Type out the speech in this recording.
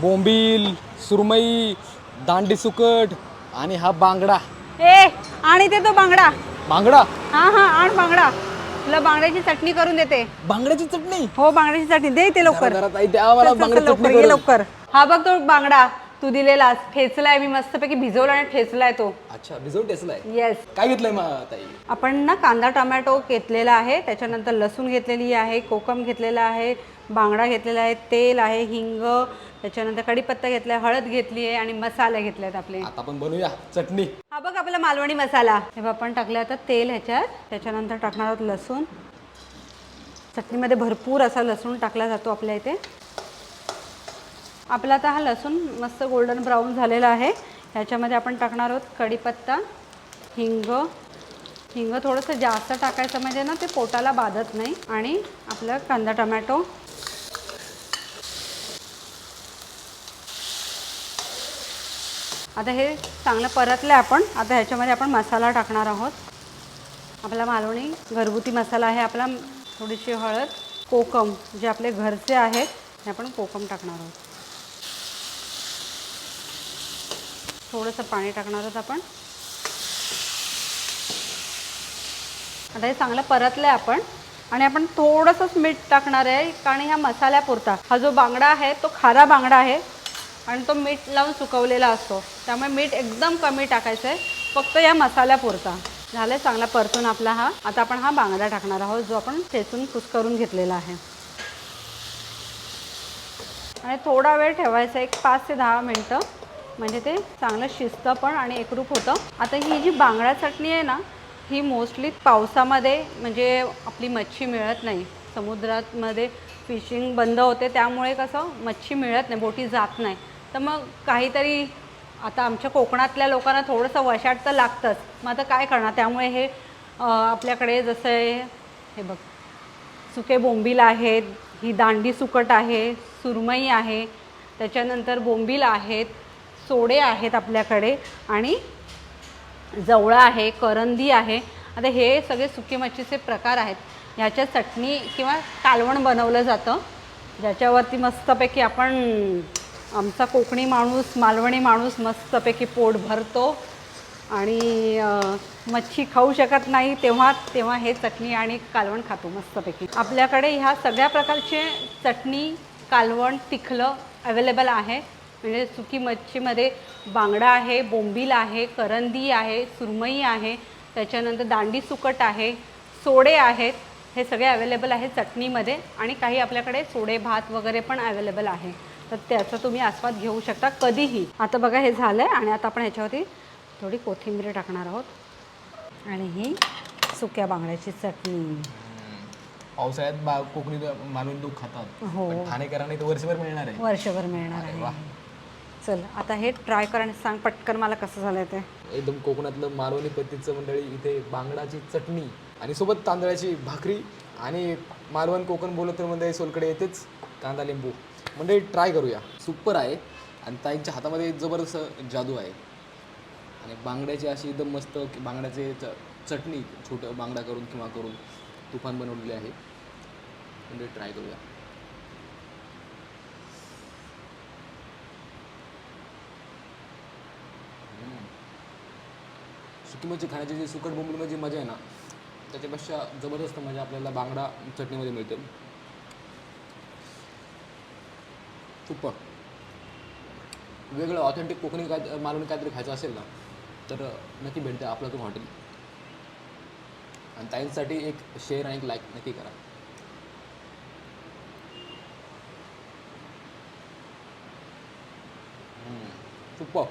बोंबील सुरमई दांडी सुकट आणि हा बांगडा. ए आणि ते तो बांगडा. बांगडा? हा हा आण बांगडा. तुला बांगड्याची चटणी करून देते. बांगड्याची चटणी? हो बांगड्याची चटणी. दे ते लवकर. जरा ताई द्या मला चल, चल, बांगड्याची चल, चटणी लवकर ये करून. लवकर. हा बघ तो बांगडा. तू दिलेला ठेचलाय मी मस्तपैकी भिजवला आणि ठेचलाय तो. अच्छा भिजवून टेसलाय येस काय घेतलंय मग ताई? आपण ना कांदा टोमॅटो घेतलेला आहे. त्याच्यानंतर लसूण घेतलेली आहे कोकम घेतलेला आहे बांगडा घेतलेला आहे तेल आहे हिंग त्याच्यानंतर कढीपत्ता घेतलाय हळद घेतली आहे आणि मसाले घेतले आहेत आपले. आता आपण बनवूया. चटणी. हा बघ आपला मालवणी मसाला. हे बघ आपण टाकलं आता तेल ह्याच्यात. त्याच्यानंतर टाकणार आहोत लसूण. चटणीमध्ये भरपूर असा लसूण टाकला जातो आपल्या इथे. आपला आता हा लसूण मस्त गोल्डन ब्राऊन झालेला आहे. ह्याच्यामध्ये आपण टाकणार आहोत कढीपत्ता हिंग. हिंग थोडंसं जास्त टाकायचं म्हणजे ना ते पोटाला बाधत नाही. आणि आपलं कांदा टमॅटो. आता हे चांगलं परतलं आपण. आता ह्याच्यामध्ये आपण मसाला टाकणार आहोत. आपला मालवणी घरगुती मसाला आहे. आपला थोडीशी हळद कोकम जे आपले घरचे आहेत हे आपण कोकम टाकणार आहोत. थोडंसं पाणी टाकणार आहोत आपण. आता हे चांगलं परतलं आहे आपण. आणि आपण थोडंसंच मीठ टाकणार आहे कारण ह्या मसाल्यापुरता. हा जो बांगडा आहे तो खारा बांगडा आहे. आणि तो मीठ लावून सुकवलेला असतो. त्यामुळे मीठ एकदम कमी टाकायचं आहे फक्त या मसाल्यापुरता. झालं चांगला परतून आपला हा. आता आपण हा बांगडा टाकणार आहोत जो आपण ठेचून कुस्करून घेतलेला आहे. आणि थोडा वेळ ठेवायचा एक पाच ते दहा मिनटं. म्हणजे ते चांगलं शिजतं पण आणि एकरूप होतं. आता ही जी बांगडा चटणी आहे ना ही मोस्टली पावसामध्ये म्हणजे आपली मच्छी मिळत नाही. समुद्रामध्ये फिशिंग बंद होते त्यामुळे कसं मच्छी मिळत नाही बोटी जात नाही. तर मग काहीतरी आता आमच्या कोकणातल्या लोकांना थोडंसं वशाट तर लागतंच. मग आता काय करणार? त्यामुळे हे आपल्याकडे जसं हे बघ सुके बोंबील आहेत ही दांडी सुकट आहे सुरमई आहे त्याच्यानंतर बोंबील आहेत सोडे आहेत आपल्याकडे आणि जवळा आहे करंदी आहे. आता हे सगळे सुकी मच्छीचे प्रकार आहेत. ह्याच्या चटणी किंवा कालवण बनवलं जातं. ज्याच्यावरती मस्तपैकी आपण आमचा कोकणी माणूस मालवणी माणूस मस्तपैकी पोट भरतो आणि मच्छी खाऊ शकत नाही तेव्हा तेव्हा हे चटणी आणि कालवण खातो मस्तपैकी. आपल्याकडे ह्या सगळ्या प्रकारचे चटणी कालवण तिखलं अवेलेबल आहे. म्हणजे सुकी मच्छीमध्ये बांगडा आहे बोंबील आहे करंदी आहे सुरमई आहे त्याच्यानंतर दांडी सुकट आहे सोडे आहेत हे सगळे अवेलेबल आहे चटणीमध्ये आणि काही आपल्याकडे सोडे भात वगैरे पण अवेलेबल आहे. तर त्याचा तुम्ही आस्वाद घेऊ शकता कधीही. आता बघा हे झालं आहे आणि आता आपण ह्याच्यावरती थोडी कोथिंबीर टाकणार आहोत. आणि ही सुक्या बांगड्याची चटणी. पावसाळ्यात बा कोकणी मालवणी लोक खातात. हो. ठाणेकरांना वर्षभर मिळणार आहे. वर्षभर मिळणार आहे. वा. चल आता हे ट्राय कर आणि सांग पटकन मला कसं झालं ते. एकदम कोकणातलं मालवणी पद्धतीचं मंडळी इथे बांगडाची चटणी आणि सोबत तांदळाची भाकरी आणि मालवण कोकण बोलत तर म्हणजे सोलकडे येतेच कांदा लिंबू. म्हणजे ट्राय करूया. सुपर आहे. आणि ताईंच्या हातामध्ये जबरदस्त जादू आहे. आणि बांगड्याची अशी एकदम मस्त की बांगड्याचे च चटणी छोटं बांगडा करून किंवा करून तुफान बनवलेली आहे. म्हणजे ट्राय करूया. मच्छी खाण्याची जी सुकट बोंबलीमध्ये जी मजा आहे ना त्याच्यापेक्षा जबरदस्त मजा आपल्याला बांगडा चटणीमध्ये मिळते. सुपर. वेगळं ऑथेंटिक कोकणी काय मालवणी काहीतरी खायचं असेल ना तर नक्की भेटते आपलं तो हॉटेल आणि ताईंसाठी एक शेअर आणि एक लाईक नक्की करा. सुपर.